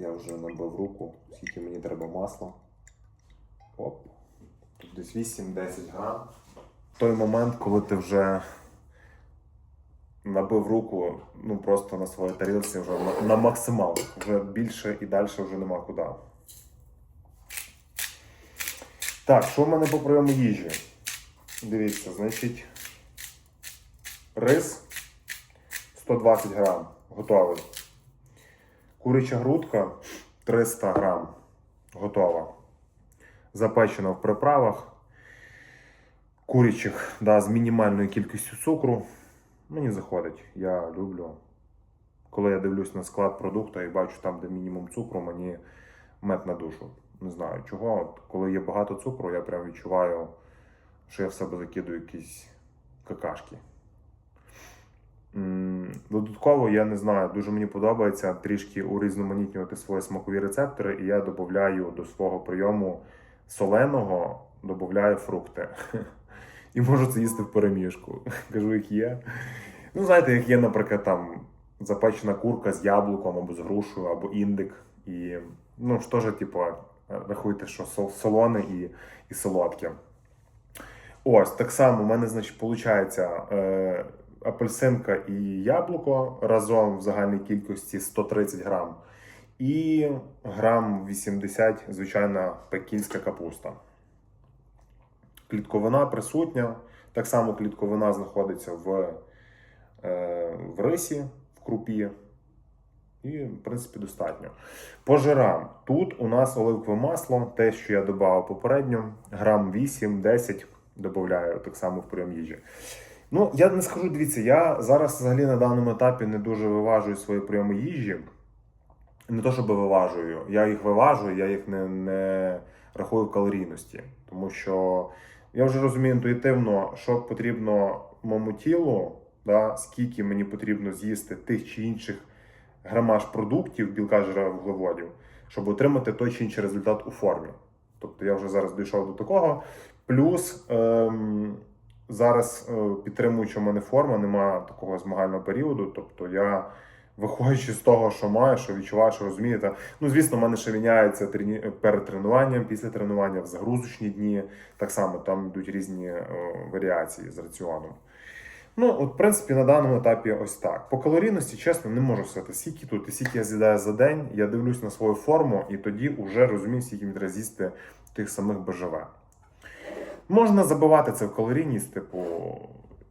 Я вже набив руку, скільки мені треба масла. Оп. Тут десь 8-10 грам. Той момент, коли ти вже набив руку, ну просто на своїй тарілці вже на, на максимал. Вже більше і далі вже нема куди. Так, що в мене по прийому їжі? Дивіться, значить, рис 120 грам готовий. Куряча грудка 300 грам готова. Запечена в приправах. Курячих да, з мінімальною кількістю цукру. Мені заходить. Я люблю. Коли я дивлюсь на склад продукту і бачу там, де мінімум цукру, мені мед на душу. Не знаю чого. От коли є багато цукру, я прям відчуваю, що я в себе закидую якісь какашки. Додатково, я не знаю, дуже мені подобається трішки урізноманітнювати свої смакові рецептори, і я додаю до свого прийому соленого, додаю фрукти. І можу це їсти в переміжку. Кажу, як є. Ну, знаєте, як є, наприклад, там запечена курка з яблуком або з грушею, або індик. І ну, що ж, типу, рахуйте, що сол- солоне і, і солодке. Ось, так само, у мене, значить, виходить апельсинка і яблуко разом в загальній кількості 130 грам. І грам 80, звичайна пекінська капуста. Клітковина присутня. Так само клітковина знаходиться в, е, в рисі, в крупі. І, в принципі, достатньо. По жирам. Тут у нас оливкове масло, те, що я додав попередньо, грам 8-10 додаю так само в прийом їжі. Ну, я не скажу, дивіться, я зараз взагалі на даному етапі не дуже виважую свої прийоми їжі. Не то, щоб виважую, я їх виважую, я їх не, не рахую в калорійності. Тому що я вже розумію інтуїтивно, що потрібно моєму тілу, да, скільки мені потрібно з'їсти тих чи інших грамаж продуктів, білка жира вуглеводів, щоб отримати той чи інший результат у формі. Тобто я вже зараз дійшов до такого. Плюс ем, зараз е, підтримуючи в мене форма, немає такого змагального періоду. Тобто я, виходячи з того, що маю, що відчуваю, що розумієте. Ну, звісно, в мене ще міняється трені... перед тренуванням, після тренування, в загрузочні дні. Так само там йдуть різні е, варіації з раціоном. Ну, от, в принципі, на даному етапі ось так. По калорійності, чесно, не можу сказати, скільки тут і скільки я з'їдаю за день. Я дивлюсь на свою форму і тоді вже розумію, скільки мені треба з'їсти тих самих БЖВ. Можна забивати це в калорійність, типу.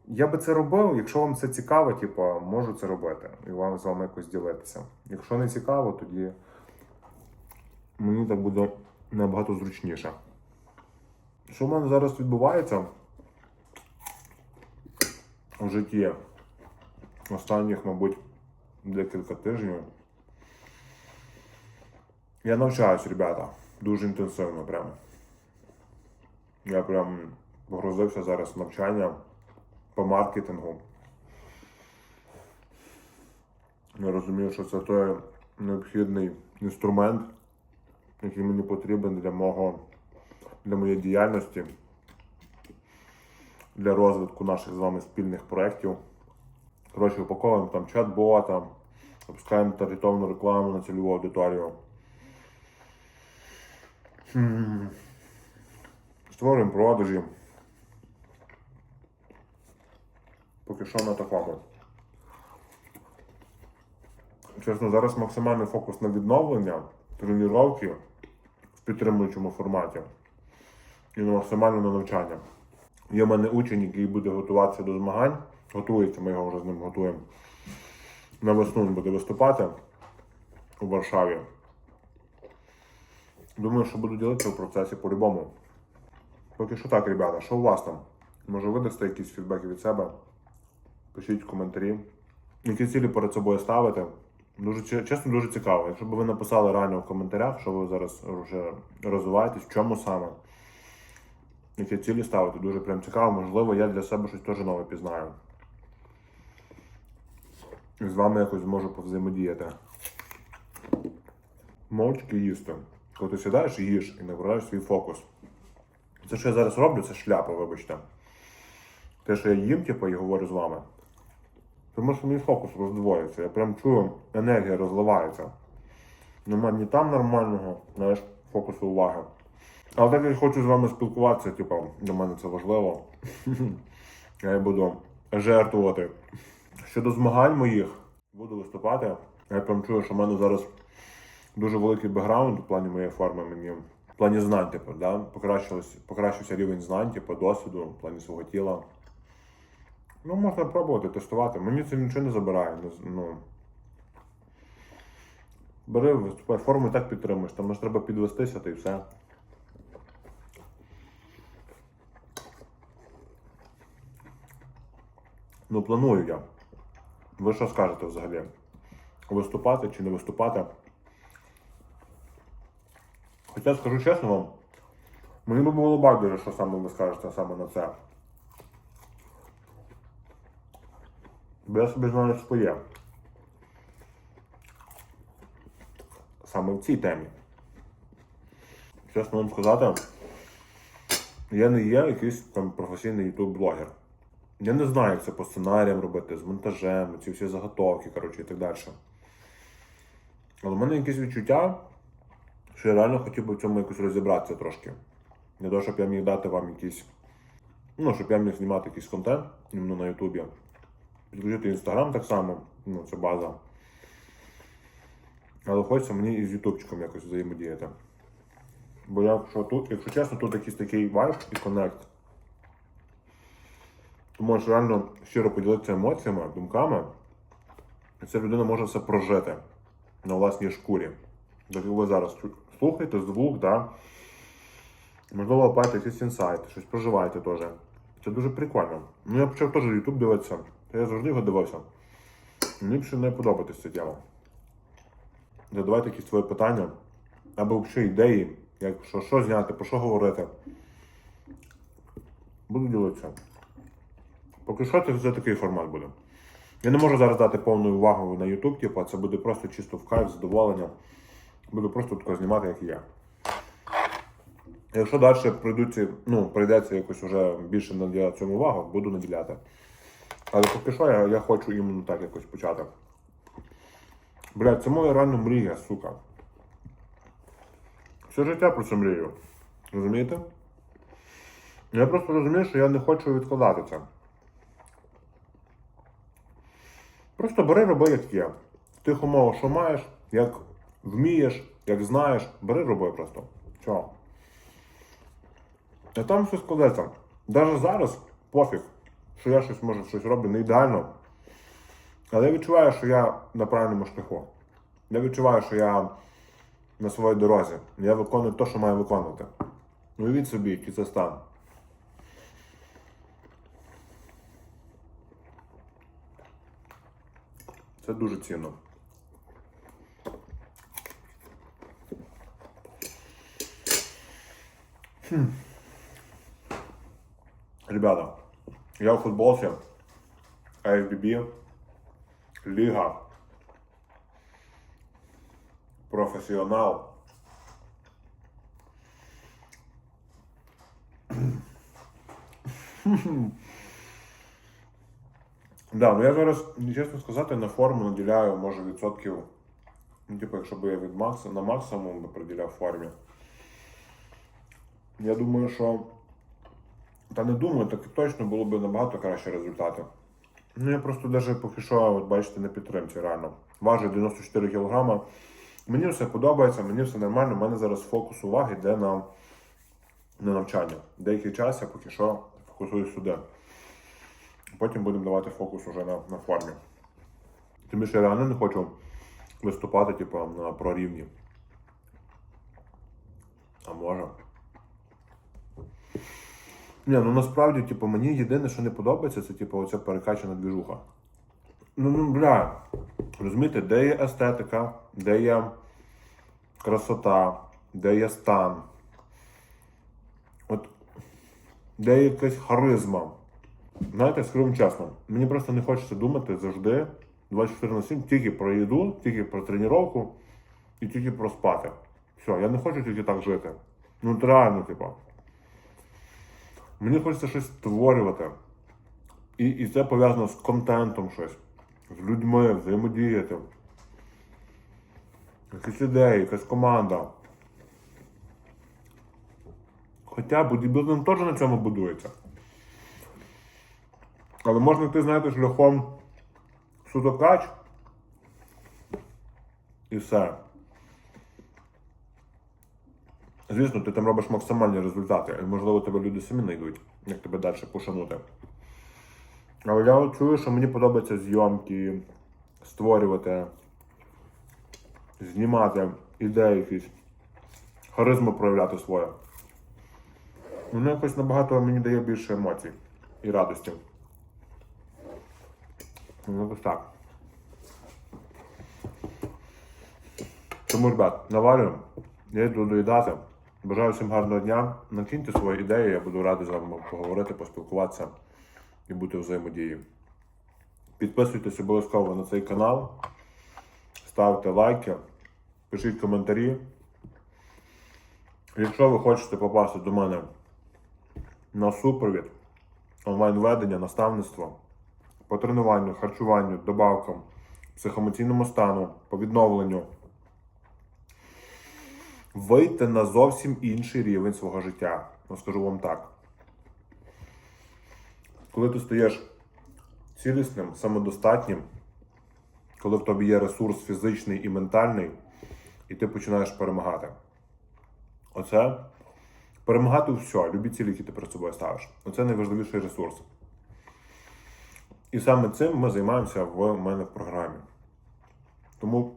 Я би це робив, якщо вам це цікаво, типу, можу це робити і вам з вами якось ділитися. Якщо не цікаво, тоді мені так буде набагато зручніше. Що в мене зараз відбувається у житті останніх, мабуть, декілька тижнів. Я навчаюсь, ребята, дуже інтенсивно прямо. Я прям погрузився зараз навчання по маркетингу. Я розумію, що це той необхідний інструмент, який мені потрібен для мого для моєї діяльності, для розвитку наших з вами спільних проєктів. Коротше, упаковуємо там чат-бота, запускаємо таргетовану рекламу на цільову аудиторію. Створюємо продажі. Поки що на такому. Чесно, зараз максимальний фокус на відновлення, тренування в підтримуючому форматі і максимально на навчання. Є в мене учень, який буде готуватися до змагань. Готується, ми його вже з ним готуємо. На весну він буде виступати у Варшаві. Думаю, що буду ділитися в процесі по-любому. Поки що так, ребята, що у вас там? Може ви дасте якісь фідбеки від себе? Пишіть коментарі. Які цілі перед собою ставите? Дуже чесно, дуже цікаво. Якщо б ви написали реально в коментарях, що ви зараз вже розвиваєтесь, в чому саме, які цілі ставите, дуже прям цікаво. Можливо, я для себе щось теж нове пізнаю. І з вами якось зможу повзаємодіяти. Мовчки їсти. Коли ти сідаєш їш і набираєш свій фокус. Це, що я зараз роблю, це шляпа, вибачте. Те, що я їм, типу, і говорю з вами. Тому що мій фокус роздвоюється. Я прям чую, енергія розливається. Нема ні там нормального, знаєш, фокусу уваги. Але так я хочу з вами спілкуватися, типу, для мене це важливо. Я буду жертвувати. Щодо змагань моїх, буду виступати. Я прям чую, що в мене зараз дуже великий бекграунд в плані моєї форми. Мені плані знань, типу, да? покращився рівень знань, типу, досвіду, в плані свого тіла. Ну, можна пробувати тестувати. Мені це нічого не забирає. Ну, бери, виступай, форму і так підтримуєш. Там ж треба підвестися та й все. Ну, планую я. Ви що скажете взагалі? Виступати чи не виступати? Хоча скажу чесно вам, мені би було байдуже, що саме ви скажете саме на це. Бо я собі знаю своє. Саме в цій темі. Чесно вам сказати, я не є якийсь там професійний ютуб-блогер. Я не знаю, як це по сценаріям робити, з монтажем, ці всі заготовки, коротше, і так далі. Але в мене якесь відчуття, що я реально хотів би в цьому якось розібратися трошки. Не то, щоб я міг дати вам якийсь. Ну, щоб я міг знімати якийсь контент іменно на Ютубі. Підключити інстаграм так само, ну, це база. Але хочеться мені і з ютубчиком якось взаємодіяти. Бо якщо тут, якщо чесно, тут якийсь такий вайб і коннект. Ти можеш реально щиро поділитися емоціями, думками, і ця людина може все прожити на власній шкурі. Так як ви зараз слухаєте звук, да? можливо, бачите якісь інсайти, щось проживаєте теж. Це дуже прикольно. Ну, я почав теж YouTube дивитися, я завжди його дивився. Мені б не подобається ця тема. Задавайте якісь свої питання, або взагалі ідеї, як що, що зняти, про що говорити. Буду ділитися. Поки що це вже такий формат буде. Я не можу зараз дати повну увагу на YouTube, типу, це буде просто чисто в кайф, задоволення. Буду просто тако знімати, як і я. Якщо далі прийдуться, ну, прийдеться якось вже більше наділяти цьому увагу, буду наділяти. Але поки що я, я хочу іменно так якось почати. Блядь, це моя реально мрія, сука. Все життя про це мрію. Розумієте? Я просто розумію, що я не хочу відкладати це. Просто бери, роби, як є. В тих умовах, що маєш, як вмієш, як знаєш, бери, роби просто. Чого? А там все складеться. Навіть зараз пофіг, що я щось може щось роблю не ідеально. Але я відчуваю, що я на правильному шляху. Я відчуваю, що я на своїй дорозі. Я виконую те, що маю виконувати. Уявіть собі, який це стан. Це дуже цінно. Хм. Ребята, я в футболці IFBB, Ліга, професіонал. Да, ну я зараз, чесно сказати, на форму наділяю, може, відсотків. Ну, типу, якщо б я від максимум на максимум би приділяв формі. Я думаю, що. Та не думаю, так точно було б набагато краще результати. Ну, я просто навіть поки що, от бачите, на підтримці реально. Важу 94 кг. Мені все подобається, мені все нормально. У мене зараз фокус уваги йде на, на навчання. Деякий час я поки що фокусуюсь сюди. Потім будемо давати фокус уже на, на формі. Тим більше я реально не хочу виступати, типу, на прорівні. А може. Ні, ну насправді, типу, мені єдине, що не подобається, це типу оця перекачана двіжуха. Ну, ну, бля, розумієте, де є естетика, де є красота, де є стан. От де є якась харизма. Знаєте, скажу вам чесно, мені просто не хочеться думати завжди 24 на 7 тільки про їду, тільки про тренування і тільки про спати. Все, я не хочу тільки так жити. Ну, реально, типу. Мені хочеться щось створювати. І, і це пов'язано з контентом щось, з людьми, взаємодіяти. якісь ідеї, якась команда. Хоча бодібілдинг теж на цьому будується. Але можна йти, знаєте, шляхом суто кач і все. Звісно, ти там робиш максимальні результати, і можливо тебе люди самі знайдуть, як тебе далі пошанути. Але я чую, що мені подобаються зйомки, створювати, знімати ідеї якісь, харизму проявляти свою. Воно якось набагато мені дає більше емоцій і радості. Ну, якось так. Тому, ребят, навалюємо. Я йду доїдати. Бажаю всім гарного дня. Накиньте свої ідеї, я буду радий з вами поговорити, поспілкуватися і бути в взаємодії. Підписуйтесь обов'язково на цей канал, ставте лайки, пишіть коментарі. Якщо ви хочете попасти до мене на супровід, онлайн-ведення, наставництво, по тренуванню, харчуванню, добавкам, психоемоційному стану, по відновленню, вийти на зовсім інший рівень свого життя. Ну, скажу вам так. Коли ти стаєш цілісним, самодостатнім, коли в тобі є ресурс фізичний і ментальний, і ти починаєш перемагати. Оце перемагати у все, любі цілі, які ти перед собою ставиш. Оце найважливіший ресурс. І саме цим ми займаємося в мене в програмі. Тому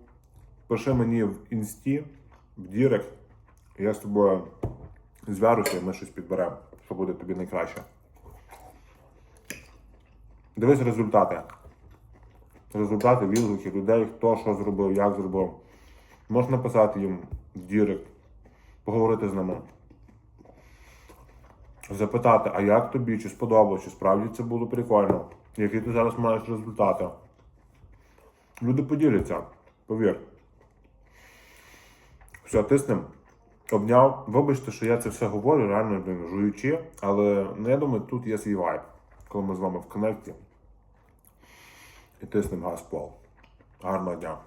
пиши мені в інсті, в Дірект, я з тобою зв'яжуся і ми щось підберемо, що буде тобі найкраще. Дивись результати. Результати, відгуки людей, хто що зробив, як зробив. Можна написати їм в Дірект, поговорити з ними. Запитати, а як тобі, чи сподобалось, чи справді це було прикольно, які ти зараз маєш результати. Люди поділяться, повір. Все, тиснем. Обняв. Вибачте, що я це все говорю, реально блин, жуючи, але ну, я думаю, тут є свій вайб, коли ми з вами в коннекті. І тиснемо газ пол. Гарного дня.